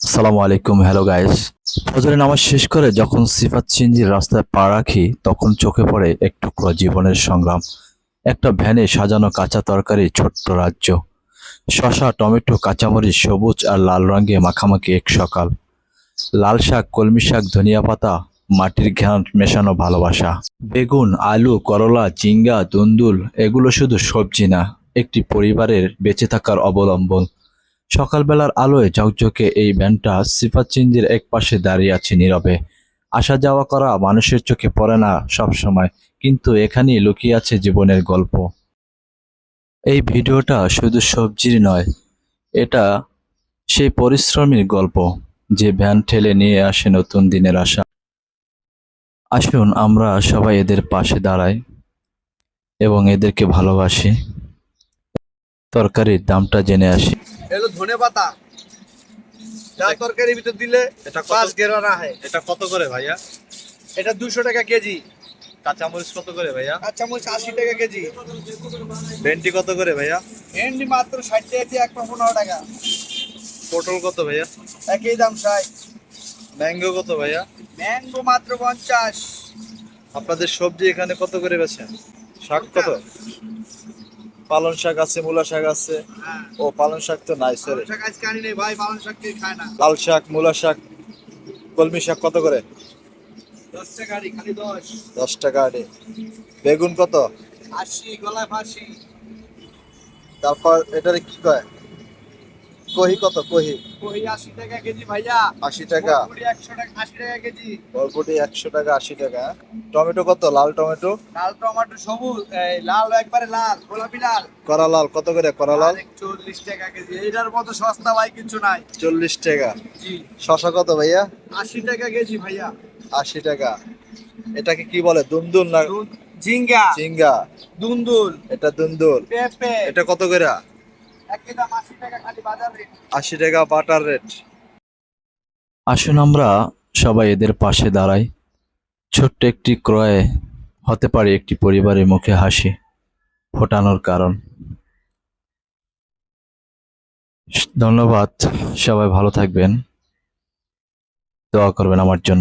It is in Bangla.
আসসালামু আলাইকুম, হ্যালো গাইস ফজরের নামাজ শেষ করে যখন সিফাত চিঞ্জির রাস্তায় পা রাখি, তখন চোখে পড়ে এক টুকরো জীবনের সংগ্রাম। একটা ভ্যানে সাজানো কাঁচা তরকারি, ছোট্ট রাজ্য। শশা টমেটো, কাঁচামরিচ, সবুজ আর লাল রঙে মাখামাখি এক সকাল। লাল শাক, কলমি শাক, ধনিয়া পাতা, মাটির ঘ্যান মেশানো ভালোবাসা। বেগুন, আলু, করলা জিঙ্গা দুন্দুল, এগুলো শুধু সবজি না, একটি পরিবারের বেঁচে থাকার অবলম্বন। সকালবেলার আলোয় ঝকঝকে এই ভ্যানটা সিফাত চিঞ্জির এক পাশে দাঁড়িয়ে আছে নীরবে। আসা যাওয়া করা মানুষের চোখে পড়ে না সব সময় কিন্তু এখানেই লুকিয়ে আছে জীবনের গল্প। এই ভিডিওটা শুধু সবজির নয়, এটা সেই পরিশ্রমীর গল্প যে ভ্যান ঠেলে নিয়ে আসে নতুন দিনের আশা। আসুন আমরা সবাই এদের পাশে দাঁড়াই এবং এদেরকে ভালোবাসি। তরকারির দামটা জেনে আসি। এলো ধনে পাতা। যা তরকারির ভিতর দিলে এটা পাঁচ গেরা না হয়। এটা কত করে ভাইয়া? এটা দুশো টাকা কেজি। কাঁচামরিচ কত করে ভাইয়া? কাঁচামরিচ আশি টাকা কেজি। ভেন্ডি কত করে ভাইয়া? ভেন্ডি মাত্র ষাট টাকা এক পনেরো টাকা। পটল কত ভাইয়া? একই দাম ষাট। ম্যাঙ্গো কত ভাইয়া? ম্যাঙ্গো মাত্র পঞ্চাশ। আপনাদের সবজি এখানে কত করে বেছেন শাক কত? পালং শাক আছে মূলা শাক আছে। ও পালন শাক তো নাই সরি শাক আজকে আনি নেই ভাই পালং শাক কে খায় না। লাল শাক মূলা শাক কলমি শাক কত করে? দশ টাকা খালি আটে বেগুন কত? আশি গলায় ফাঁসি। তারপর এটারে কি কয়? কহি কত? কহি। কই আশি টাকা কেজি ভাইয়া। আশি টাকা। বরবটি একশো টাকা আশি টাকা কেজি। বরবটি একশো টাকা আশি টাকা। টমেটো কত? লাল টমেটো? লাল টমেটো সবুজ এই লাল একবারে লাল গোলাপি লাল। করা লাল কত করে? করা লাল? চল্লিশ টাকা কেজি। এইটার মতো সস্তা ভাই কিছু নাই। চল্লিশ টাকা। জি। শশা কত ভাইয়া? আশি টাকা কেজি ভাইয়া। আশি টাকা। এটাকে কি বলে? দুন্দুল না ঝিঙ্গা। ঝিঙ্গা। দুন্দুল। এটা দুন্দুল। পেঁপে। এটা কত করে? আশি টাকা বাটার রেট আসুন আমরা সবাই এদের পাশে দাঁড়াই। ছোট্ট একটি ক্রয়ে হতে পারে একটি পরিবারের মুখে হাসি ফোটানোর কারণ। ধন্যবাদ সবাই ভালো থাকবেন। দোয়া করবেন আমার জন্য।